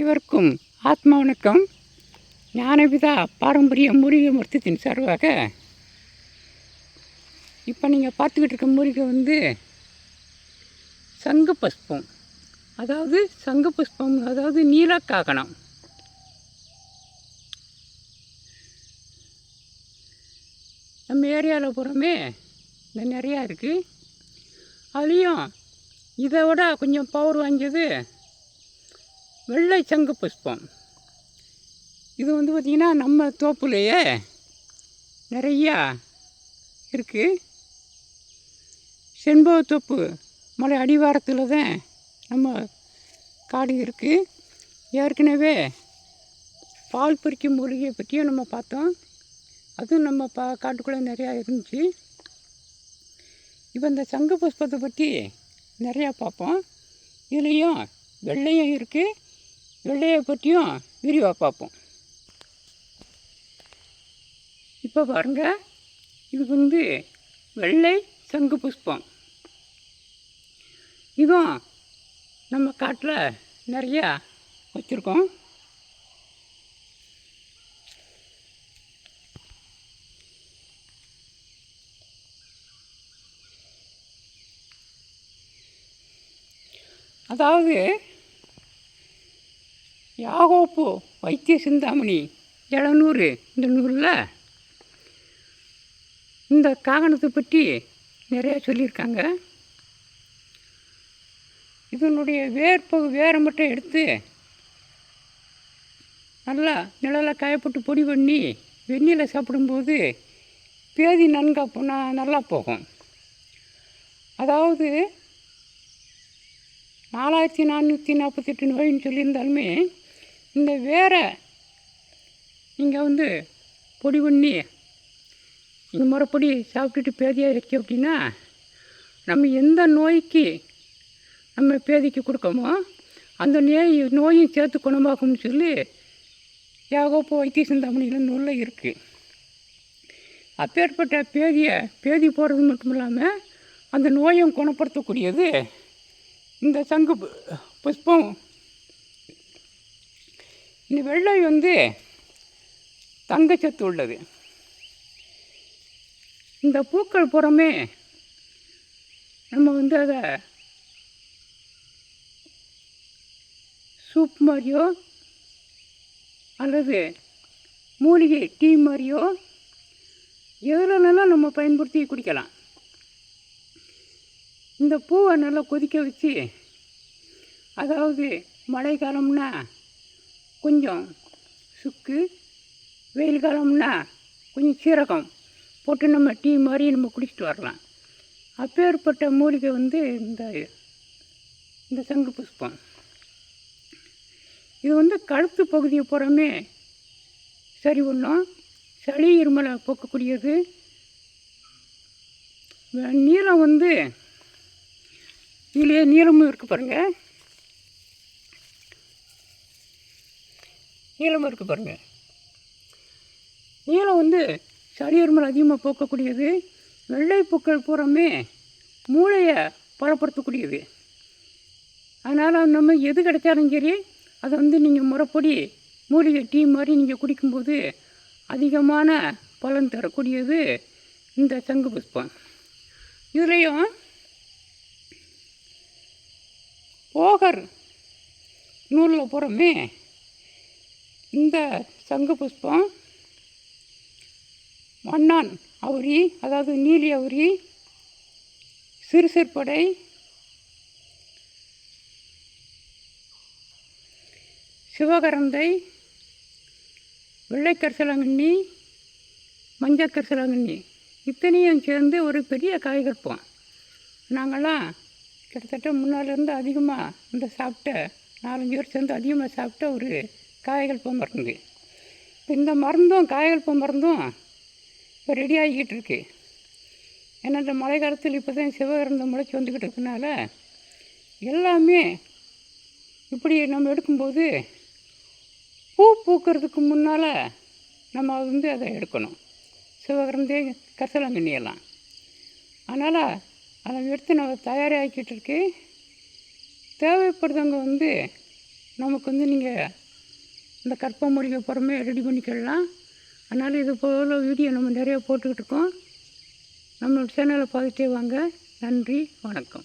அனைவருக்கும் ஆத்மா வணக்கம். ஞானபிதா பாரம்பரிய மூலிகை மருத்துவத்தின் சார்பாக இப்போ நீங்கள் பார்த்துக்கிட்டு இருக்க மூலிகை வந்து சங்கு புஷ்பம் அதாவது சங்கு புஷ்பம் அதாவது நீலக்காகனம் நம்ம ஏரியாவில் போகிறோமே இந்த நிறையா இருக்குது அதுலேயும் இதை விட கொஞ்சம் பவர் வாங்கியது வெள்ளை சங்கு புஷ்பம். இது வந்து பார்த்திங்கன்னா நம்ம தோப்புலேயே நிறையா இருக்குது செண்பகத்தோப்பு மலை அடிவாரத்தில் தான் நம்ம காடு இருக்குது ஏற்கனவே பால் பறிக்கும் மூலிகையை பற்றியும் நம்ம பார்த்தோம். அதுவும் நம்ம பா காட்டுக்குள்ளே நிறையா இருந்துச்சு. இப்போ இந்த சங்கு புஷ்பத்தை பற்றி நிறையா பார்ப்போம். இதுலேயும் வெள்ளையும் இருக்குது வெள்ளையை பற்றியும் விரிவாக பார்ப்போம். இப்போ பாருங்க இது வந்து வெள்ளை சங்கு புஷ்பம். இதுவும் நம்ம காட்டில் நிறையா வச்சுருக்கோம். அதாவது யாகோப்பு வைத்திய சிந்தாமணி எழுநூறு இந்த நூலில் இந்த காகனத்தை பற்றி நிறையா சொல்லியிருக்காங்க. இதனுடைய வேர்ப்பகு வேரை மட்டும் எடுத்து நல்லா நிழலில் காயப்பட்டு பொடி பண்ணி வெந்நியில் சாப்பிடும்போது பேதி நன்கா போனால் நல்லா போகும். அதாவது நாலாயிரத்தி நானூற்றி நாற்பத்தெட்டு நோயின்னு சொல்லியிருந்தாலுமே இந்த வேரை நீங்கள் வந்து பொடி பண்ணி இந்த முறைப்படி சாப்பிட்டுட்டு பேதியாக இருக்கு அப்படின்னா நம்ம எந்த நோய்க்கு நம்ம பேதிக்கு கொடுக்கமோ அந்த நோய் நோயும் சேர்த்து குணமாக்கும்னு சொல்லி யாகோப்பு வைத்திய சிந்தாமணியில் நூலில் இருக்குது அப்பேற்பட்ட பேதியை பேதி போடுறது மட்டும் இல்லாமல் அந்த நோயும் குணப்படுத்தக்கூடியது இந்த சங்கு பு- புஷ்பம் இந்த வெள்ளை வந்து தங்கச்சத்து உள்ளது. இந்த பூக்கள் புறமே நம்ம வந்து அதை சூப் மாதிரியோ அல்லது மூலிகை டீ மாதிரியோ எதுலனாலும் நம்ம பயன்படுத்தி குடிக்கலாம். இந்த பூவை நல்லா கொதிக்க வச்சு அதாவது மழை காலம்னா கொஞ்சம் சுக்கு வெயில் காலம்னா கொஞ்சம் சீரகம் போட்டு நம்ம டீ மாதிரி நம்ம குடிச்சிட்டு வரலாம். அப்பேற்பட்ட மூலிகை வந்து இந்த இந்த சங்கு புஷ்பம். இது வந்து கழுத்து பகுதியை புறமே சரி பண்ணும் சளி இருமலை போக்கக்கூடியது. நீளம் வந்து இதிலே நீளமும் இருக்குது பாருங்கள் நீளமும் இருக்குது பாருங்கள் நீளம் வந்து சளியர்மல் அதிகமாக போக்கக்கூடியது வெள்ளை பூக்கள் பூராமே மூளையை பலப்படுத்தக்கூடியது. அதனால் நம்ம எது கிடைச்சாலும் சரி அதை வந்து நீங்கள் முறைப்படி மூலிகை டீ மாதிரி நீங்கள் குடிக்கும்போது அதிகமான பலன் தரக்கூடியது இந்த சங்கு புஷ்பம். இதுலேயும் போகர் நூலில் போகிறோமே இந்த சங்கு புஷ்பம் மன்னான் அவுரி அதாவது நீலி அவுரி சிறுசிற்படை சிவகரந்தை வெள்ளைக்கரிசலாங்கண்ணி மஞ்சக்கரிசலாங்கண்ணி இத்தனையும் சேர்ந்து ஒரு பெரிய காய்கற்போம் நாங்கள்லாம் கிட்டத்தட்ட முன்னாலேருந்து அதிகமாக இந்த சாப்பிட்ட நாலஞ்சு பேர் சேர்ந்து அதிகமாக சாப்பிட்ட ஒரு காய்கள் பூ மருந்து. இப்போ இந்த மருந்தும் காய்கல்ப மருந்தும் இப்போ ரெடி ஆகிக்கிட்டு இருக்கு. ஏன்னா இந்த மழை காலத்தில் இப்போ தான் சிவகரந்த முளைச்சி வந்துக்கிட்டு இருக்கனால எல்லாமே இப்படி நம்ம எடுக்கும்போது பூ பூக்கிறதுக்கு முன்னால் நம்ம வந்து அதை எடுக்கணும். சிவகரந்தே கரிசலாங்கண்ணி எல்லாம் அதனால் அதை எடுத்து நம்ம தயாராகிக்கிட்டு இருக்கு. தேவைப்படுறவங்க வந்து நமக்கு வந்து நீங்கள் இந்த கற்ப முடிக்க புறமே ரெடி பண்ணிக்கிடலாம். அதனால் இது போல் வீடியோ நம்ம நிறையா போட்டுக்கிட்டு இருக்கோம். நம்மளோட சேனலை பார்த்துட்டே வாங்க. நன்றி வணக்கம்.